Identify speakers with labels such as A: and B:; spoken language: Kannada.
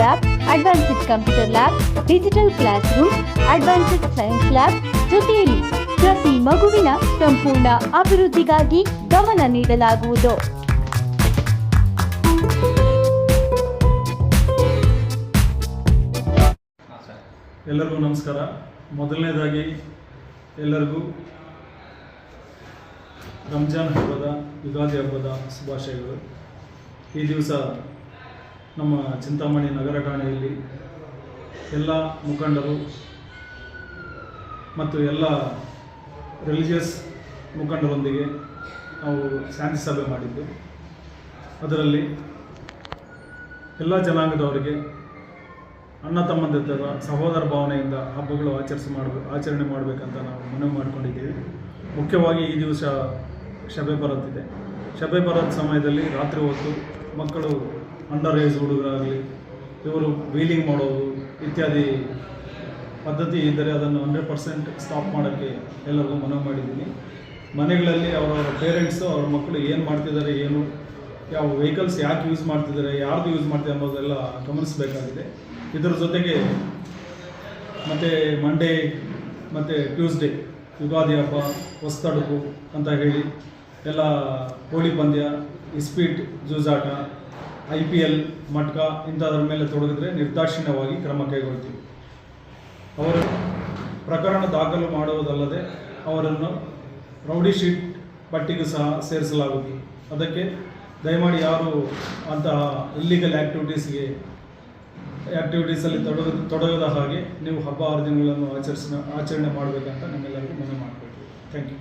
A: Lab advanced computer lab digital classroom advanced science lab ಜೊತೆಯಲ್ಲಿ ಪ್ರತಿ ಮಗುವಿನ ಸಂಪೂರ್ಣ ಅಭಿವೃದ್ಧಿಗಾಗಿ ಗಮನ ನೀಡಲಾಗುವುದು.
B: ಎಲ್ಲರಿಗೂ ನಮಸ್ಕಾರ. ಮೊದಲನೇದಾಗಿ ಎಲ್ಲರಿಗೂ ರಂಜಾನ್ ಹಬ್ಬದ, ಯುಗಾದಿ ಹಬ್ಬದ ಶುಭಾಶಯಗಳು. ಈ ದಿವಸ ನಮ್ಮ ಚಿಂತಾಮಣಿ ನಗರ ಠಾಣೆಯಲ್ಲಿ ಎಲ್ಲ ಮುಖಂಡರು ಮತ್ತು ಎಲ್ಲ ರಿಲಿಜಿಯಸ್ ಮುಖಂಡರೊಂದಿಗೆ ನಾವು ಶಾಂತಿ ಸಭೆ ಮಾಡಿದ್ದು. ಅದರಲ್ಲಿ ಎಲ್ಲ ಜನಾಂಗದವರಿಗೆ ಅಣ್ಣ ತಮ್ಮಂದಿರ ಸಹೋದರ ಭಾವನೆಯಿಂದ ಹಬ್ಬಗಳು ಆಚರಿಸಿ ಮಾಡಬೇಕು ಆಚರಣೆ ಮಾಡಬೇಕಂತ ನಾವು ಮನವಿ ಮಾಡಿಕೊಂಡಿದ್ದೀವಿ. ಮುಖ್ಯವಾಗಿ ಈ ದಿವಸ ಶಬೆ ಬರುತ್ತಿದೆ. ಶಬೆ ಬರೋದ ಸಮಯದಲ್ಲಿ ರಾತ್ರಿ ಹೊತ್ತು ಮಕ್ಕಳು ಅಂಡರ್ ಏಜ್ ಹುಡುಗರಾಗಲಿ, ಇವರು ವೀಲಿಂಗ್ ಮಾಡೋದು ಇತ್ಯಾದಿ ಪದ್ಧತಿ ಇದ್ದರೆ ಅದನ್ನು ಹಂಡ್ರೆಡ್ ಪರ್ಸೆಂಟ್ ಸ್ಟಾಪ್ ಮಾಡೋಕ್ಕೆ ಎಲ್ಲರಿಗೂ ಮನವಿ ಮಾಡಿದ್ದೀನಿ. ಮನೆಗಳಲ್ಲಿ ಅವರವರ ಪೇರೆಂಟ್ಸು ಅವ್ರ ಮಕ್ಕಳು ಏನು ಮಾಡ್ತಿದ್ದಾರೆ, ಏನು, ಯಾವ ವೆಹಿಕಲ್ಸ್ ಯಾಕೆ ಯೂಸ್ ಮಾಡ್ತಿದ್ದಾರೆ, ಯಾರ್ದು ಯೂಸ್ ಮಾಡ್ತಿದ್ದಾರೆ ಅನ್ನೋದೆಲ್ಲ ಗಮನಿಸಬೇಕಾಗಿದೆ. ಇದರ ಜೊತೆಗೆ ಮತ್ತು ಮಂಡೇ ಮತ್ತು ಟ್ಯೂಸ್ಡೇ ಯುಗಾದಿ ಹಬ್ಬ ಹೊಸ್ತಡುಕು ಅಂತ ಹೇಳಿ, ಎಲ್ಲ ಕೋಳಿ ಪಂದ್ಯ ಇಸ್ಪೀಟ್ ಜೂಜಾಟ ಐ ಪಿ ಎಲ್, ಮಟ್ಕ ಇಂಥದ್ರ ಮೇಲೆ ತೊಡಗಿದ್ರೆ ನಿರ್ದಾಕ್ಷಿಣ್ಯವಾಗಿ ಕ್ರಮ ಕೈಗೊಳ್ತೀವಿ. ಅವರು ಪ್ರಕರಣ ದಾಖಲು ಮಾಡುವುದಲ್ಲದೆ ಅವರನ್ನು ರೌಡಿ ಶೀಟ್ ಪಟ್ಟಿಗೂ ಸಹ ಸೇರಿಸಲಾಗುವುದು. ಅದಕ್ಕೆ ದಯಮಾಡಿ ಯಾರು ಅಂತಹ ಇಲ್ಲಿಗಲ್ ಆ್ಯಕ್ಟಿವಿಟೀಸ್ಗೆ ಆ್ಯಕ್ಟಿವಿಟೀಸಲ್ಲಿ ತೊಡಗ, ತೊಡಗದ ಹಾಗೆ ನೀವು ಹಬ್ಬ ಹರಿದಿನಗಳನ್ನು ಆಚರಿಸ, ಆಚರಣೆ ಮಾಡಬೇಕಂತ ನಿಮ್ಮೆಲ್ಲರಿಗೂ ಮನವಿ ಮಾಡಬೇಕು ಥ್ಯಾಂಕ್ ಯು